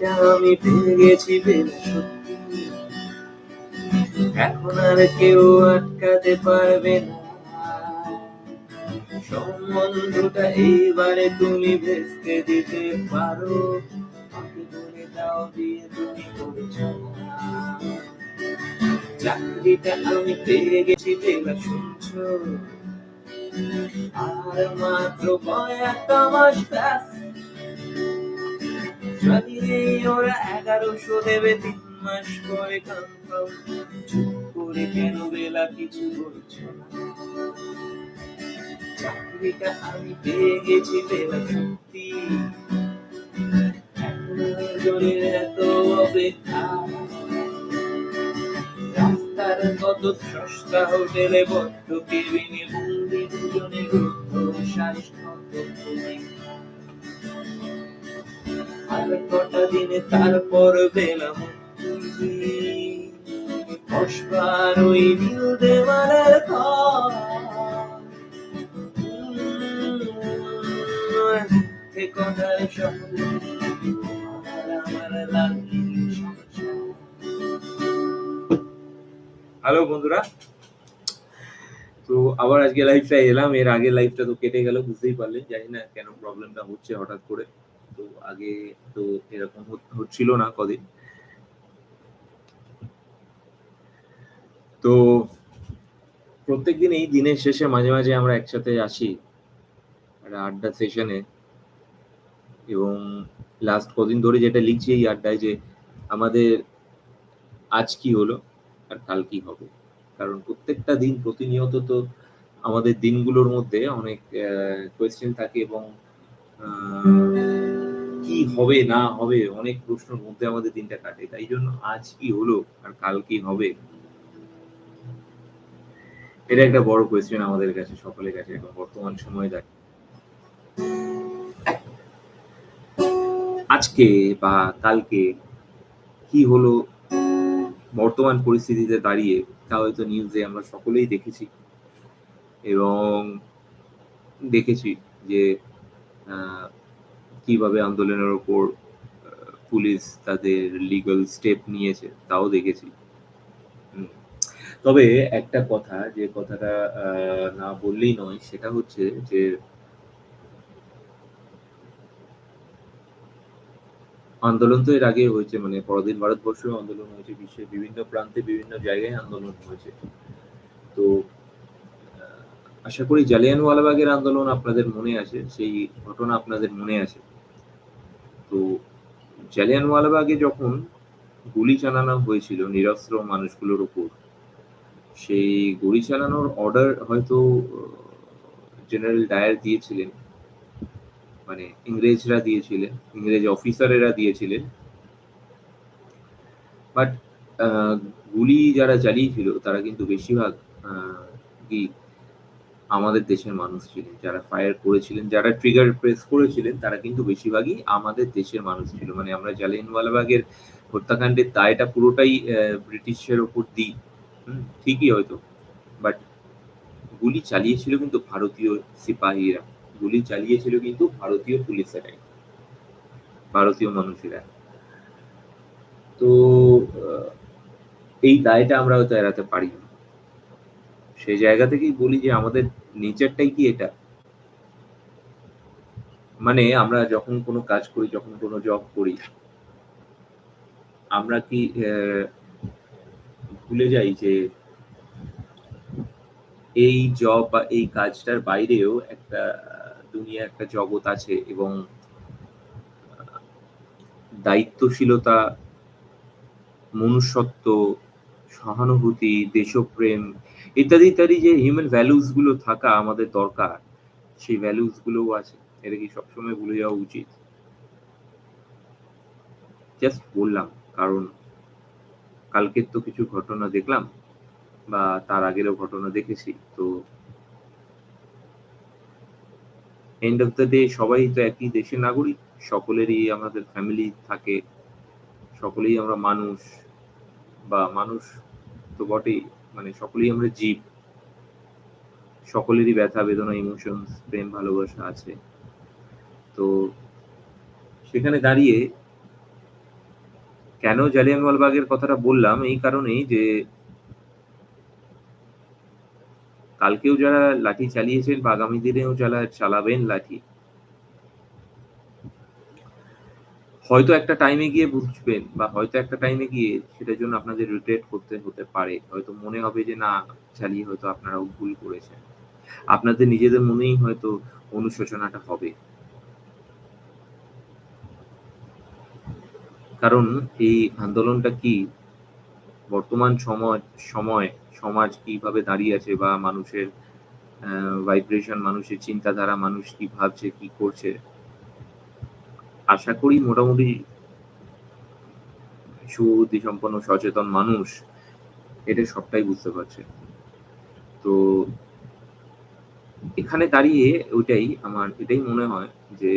চাকরিটা আমি পেয়ে গেছি বেশ সত্যি এখন আর কেউ আটকাতে পারবে না। সম্বন্ধটা এইবারে তুমি ভেস্তে দিতে পারো। আমাকে বলে দাও বিয়ে তুমি করেছ চাকরিটা আমি পেয়ে গেছি বেলা শুনছো। আর মাত্র কয়েকটা মাস ব্যাস জানিয়ে ওরা এগারোশো দেবে, তিন মাস পরে কনফার্ম চুপ করে কেন বেলা কিছু বলছো না? চাকরিটা আমি পেয়ে গেছি বেলা সত্যি। এত রাস্তার কত সস্তা হোটেলে বড্ড কেবিনে বন্দি দুজনে রুদ্ধ শ্বাসকষ্ট আর কটা দিনে তারপর পেলাম অসবার ওই হ্যালো বন্ধুরা। তো আবার আজকে লাইভটা এলাম। এর আগে লাইভটা তো কেটে গেল, বুঝতেই পারলেন জানি না কেন প্রবলেমটা হচ্ছে হঠাৎ করে। তো আগে তো এরকম হচ্ছিল না কদিন। তো প্রত্যেকদিন এই দিনের শেষে মাঝে মাঝে আমরা একসাথে আসি একটা আড্ডা সেশনে এবং লাস্ট কদিন ধরে যেটা লিখছি এই আড্ডায় যে আমাদের আজ কি হলো আর কাল কি হবে। কারণ প্রত্যেকটা দিন প্রতিনিয়ত তো আমাদের দিনগুলোর মধ্যে অনেক কোয়েশ্চেন থাকে এবং কি হবে, না হবে, অনেক প্রশ্নের মধ্যে আমাদের দিনটা কাটে। তাই জন্য আজ কি হলো আর কাল কি হবে। এটা একটা বড় কোয়েশ্চেন আমাদের কাছে, সকলের কাছে বর্তমান সময়ে দাঁড়িয়ে আজকে বা কালকে কি হলো, বর্তমান পরিস্থিতিতে দাঁড়িয়ে, তা হয়তো নিউজে আমরা সকলেই দেখেছি। এবং দেখেছি যে কীভাবে আন্দোলনের ওপর পুলিশ তাদের লিগাল স্টেপ নিয়েছে, তাও দেখেছি। তবে একটা কথা, যে কথাটা না বললেই নয়, সেটা হচ্ছে যে, আন্দোলন তো এর আগে হয়েছে মানে পরদিন ভারতবর্ষেও আন্দোলন হয়েছে, বিশ্বের বিভিন্ন প্রান্তে বিভিন্ন জায়গায় আন্দোলন হয়েছে। তো আশা করি জালিয়ানওয়ালাবাগের আন্দোলন আপনাদের মনে আছে সেই ঘটনা আপনাদের মনে আছে তো জালিয়ানওয়ালাবাগে যখন গুলি চালানো হয়েছিল, নিরস্ত্র মানুষগুলোর উপর সেই গুলি চালানোর অর্ডার হয়তো জেনারেল ডায়ার দিয়েছিলেন। মানে ইংরেজরা দিয়েছিলেন, ইংরেজ অফিসারেরা দিয়েছিলেন। বাট গুলি যারা চালিয়েছিল, তারা কিন্তু বেশিরভাগ আমাদের দেশের মানুষ ছিলেন, যারা ফায়ার করেছিলেন, যারা ট্রিগার প্রেস করেছিলেন, তারা কিন্তু বেশিরভাগই আমাদের দেশের মানুষ ছিল। মানে আমরা জালিয়ানওয়ালাবাগের হত্যাকাণ্ডের দায়টা পুরোটাই ব্রিটিশের ওপর দিই। ঠিকই হয়তো। বাট গুলি চালিয়েছিল কিন্তু ভারতীয় সিপাহীরা। গুলি চালিয়েছিল কিন্তু ভারতীয় পুলিশেরাই। ভারতীয় মানুষেরা। তো এই দায়টা আমরা হয়তো এড়াতে পারি না সেই জায়গা থেকেই বলি যে আমাদের নেচারটাই কি এটা? মানে আমরা যখন কোনো কাজ করি, যখন কোনো জব করি, আমরা কি ভুলে যাই যে এই জব বা এই কাজটার বাইরেও একটা দুনিয়া, একটা জগৎ আছে এবং দায়িত্বশীলতা, মনুষ্যত্ব, সহানুভূতি, দেশপ্রেম ইত্যাদি ইত্যাদি যে হিউম্যান ভ্যালুসগুলো থাকা আমাদের দরকার, সেই ভ্যালুস গুলোও আছে, এটা কি সবসময় ভুলে যাওয়া উচিত? জাস্ট বললাম, কারণ কালকের তো কিছু ঘটনা দেখলাম, বা তার আগেরও ঘটনা দেখেছি, তো এন্ড অফ দ্য ডে সবাই তো একই দেশের নাগরিক, সকলেরই আমাদের ফ্যামিলি থাকে, সকলেই আমরা মানুষ, বা মানুষ তো বটেই। মানে সকলেই আমরা জীব। সকলেরই ব্যথা, বেদনা ইমোশনস প্রেম, ভালোবাসা আছে। তো সেখানে দাঁড়িয়ে কেন জালিয়ানওয়ালবাগের কথাটা বললাম? এই কারণেই যে কালকেও যারা লাঠি চালিয়েছেন বা আগামী দিনেও যারা চালাবেন লাঠি হয়তো একটা টাইমে গিয়ে বুঝবেন বা হয়তো একটা টাইমে গিয়ে সেটার জন্য আপনাদের রিগ্রেট করতে হতে পারে। হয়তো মনে হবে যে, না চালিয়ে হয়তো আপনারাও ভুল করেছেন। আপনাদের নিজেদের মনেই হয়তো অনুশোচনাটা হবে। কারণ এই আন্দোলনটা কি? বর্তমান সময় সময়, সমাজ কীভাবে দাঁড়িয়ে আছে বা মানুষের ভাইব্রেশন মানুষের চিন্তাধারা, মানুষ কি ভাবছে, কি করছে? আশা করি মোটামুটি সুবুদ্ধি সম্পন্ন, সচেতন মানুষ, এটা সবটাই বুঝতে পারছে। তো এখানে দাঁড়িয়ে ওইটাই আমার, এটাই মনে হয় যে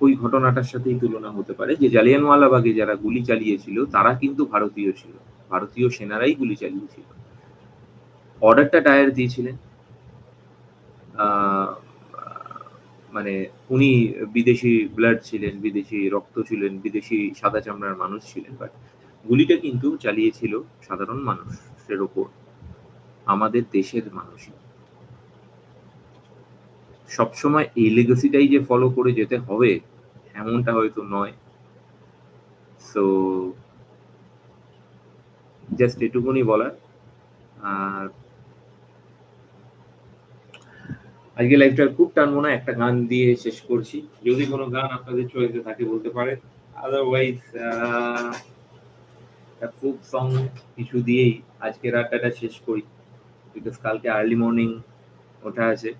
ওই ঘটনাটার সাথেই তুলনা হতে পারে যে জালিয়ানওয়ালাবাগে যারা গুলি চালিয়েছিল, তারা কিন্তু ভারতীয় ছিল। ভারতীয় সেনারাই গুলি চালিয়েছিল। অর্ডারটা টায়ার দিয়েছিলেন। মানে উনি বিদেশি ব্লাড ছিলেন, বিদেশি রক্ত ছিলেন, বিদেশি সাদা চামড়ার মানুষ ছিলেন বাট গুলিটা কিন্তু চালিয়েছিল সাধারণ মানুষের ওপর, আমাদের দেশের মানুষই সবসময় এই লেগাসিটাই যে ফলো করে যেতে হবে, এমনটা হয়তো নয়। সো জাস্ট এটুকুনি বলার, আর আজকে লাইফটা খুব টানবো না, একটা গান দিয়ে শেষ করছি। যদি কোনো গান আপনাদের চয়েসে থাকে বলতে পারেন। আদারওয়াইজ খুব সং কিছু দিয়েই আজকের আড্ডাটা শেষ করি। বিকজ কালকে আর্লি মর্নিং ওঠা আছে।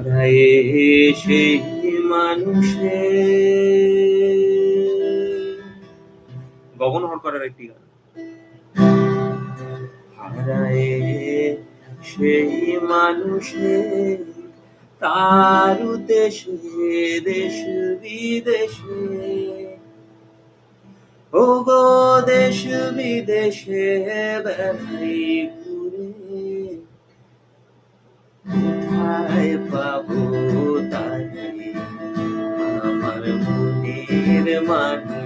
হারায়ে সেই মানুষে গগন হরকরের একটি গান। হারায়ে সেই মানুষে তার দেশে দেশ বিদেশে। ও গো দেশ বিদেশে বেড়াই কোথায় পাবো তাই। আমার মনের মানুষ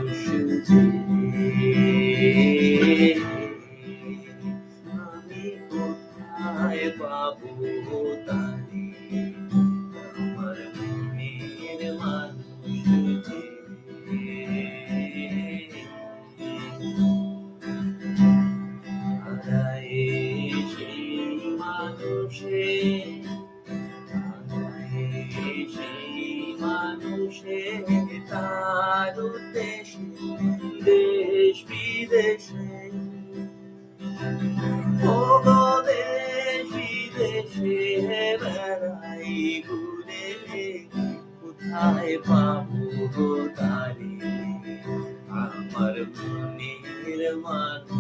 বিদেশে। দেশ বিদেশে ঘুরে কোথায় পাবো তারে আমার মনের মানুষ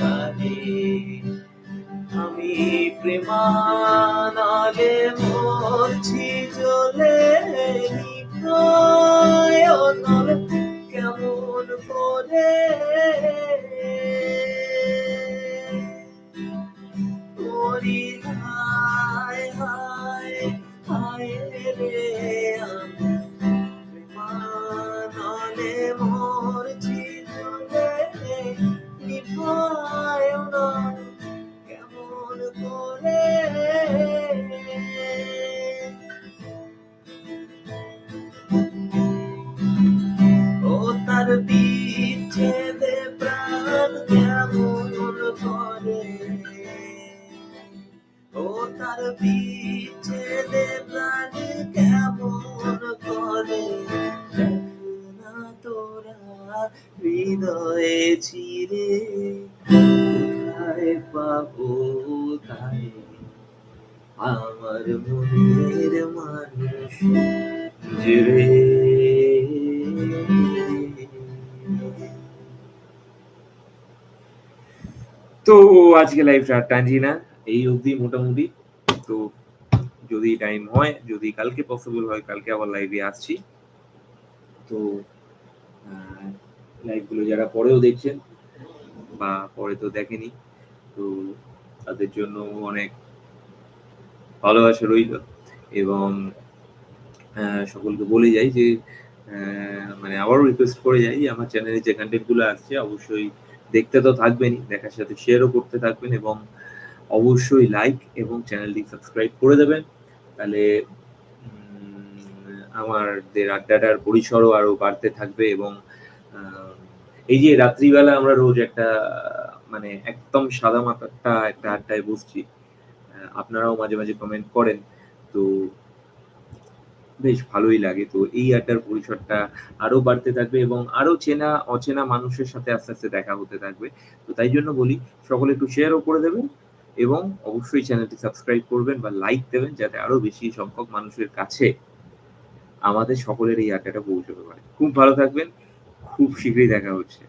তারে আমি প্রেমানালে মরছি জ্বলে নিভৃত কেমন করি তার বিচ্ছেদে প্রাণ কেমন করে? তোরা হৃদয়ে চিরে কোথায় পাবো তাই আমার মনের মানুষ জুড়ে তো আজকে লাইভটা টানছি না, এই অবধি মোটামুটি। তো যদি টাইম হয়, যদি কালকে পসিবল হয়, কালকে আবার লাইভে আসছি। তো লাইভগুলো যারা পরেও দেখছেন বা পরে তো দেখেনি, তো তাদের জন্য অনেক ভালোবাসা রইল এবং সকলকে বলে যাই যে মানে আবারও রিকোয়েস্ট করে যাই আমার চ্যানেলে যে কন্টেন্টগুলো আসছে, অবশ্যই দেখতে তো থাকবেনই, দেখার সাথে শেয়ারও করতে থাকবেন এবং অবশ্যই লাইক এবং চ্যানেলটি সাবস্ক্রাইব করে দেবেন। তাহলে আমাদের আড্ডাটার পরিসরও আরও বাড়তে থাকবে এবং এই যে রাত্রিবেলা আমরা রোজ একটা মানে একদম সাদা মাথাটা একটা আড্ডায় বসছি আপনারাও মাঝে মাঝে কমেন্ট করেন। তো বেশ ভালোই লাগে। তো এই আড্ডার পরিসরটা আরও বাড়তে থাকবে এবং আরও চেনা, অচেনা মানুষের সাথে আস্তে আস্তে দেখা হতে থাকবে। তো তাই জন্য বলি, সকলে একটু শেয়ারও করে দেবেন। এবং অবশ্যই চ্যানেলটি সাবস্ক্রাইব করবেন বা লাইক দেবেন যাতে আরও বেশি সংখ্যক মানুষের কাছে আমাদের সকলের এই আড্ডাটা পৌঁছতে পারে। খুব ভালো থাকবেন। খুব শীঘ্রই দেখা হচ্ছে।